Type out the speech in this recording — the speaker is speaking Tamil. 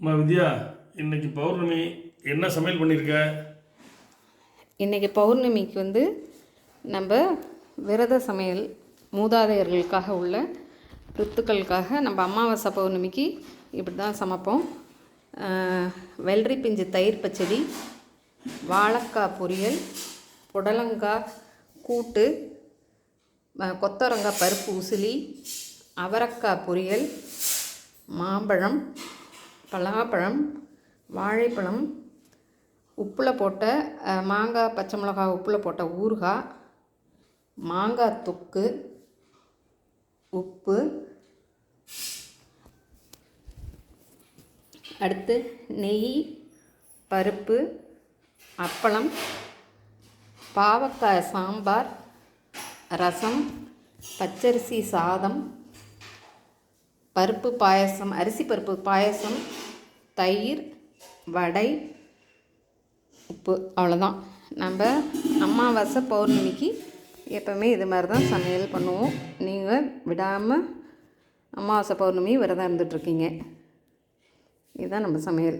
மா வித்யா இன்னைக்கு பௌர்ணமி என்ன சமையல் பண்ணியிருக்க இன்றைக்கி பௌர்ணமிக்கு வந்து நம்ம விரத சமையல் மூதாதையர்களுக்காக உள்ள ரித்துக்களுக்காக நம்ம அமாவாசை பௌர்ணமிக்கு இப்படி தான் சமைப்போம் வெள்ளரி பிஞ்சு தயிர் பச்சடி வாழைக்காய் பொரியல் புடலங்காய் கூட்டு கொத்தரங்காய் கொத்தவரங்காய் பருப்பு உசிலி அவரக்காய் பொரியல் மாம்பழம் பலாப்பழம் வாழைப்பழம் உப்பில் போட்ட மாங்காய் பச்சை மிளகாய் உப்பில் போட்ட ஊறுகாய் மாங்காய் தொக்கு உப்பு. அடுத்து நெய் பருப்பு அப்பளம் பாவக்காய் சாம்பார் ரசம் பச்சரிசி சாதம் பருப்பு பாயசம் அரிசி பருப்பு பாயசம் தயிர் வடை உப்பு அவ்வளோதான் நம்ம அமாவாசை பௌர்ணமிக்கு எப்போவுமே இது மாதிரி தான் சமையல் பண்ணுவோம். நீங்கள் விடாமல் அமாவாசை பௌர்ணமி விரதம் இருந்துகிட்ருக்கீங்க இதுதான் நம்ம சமையல்.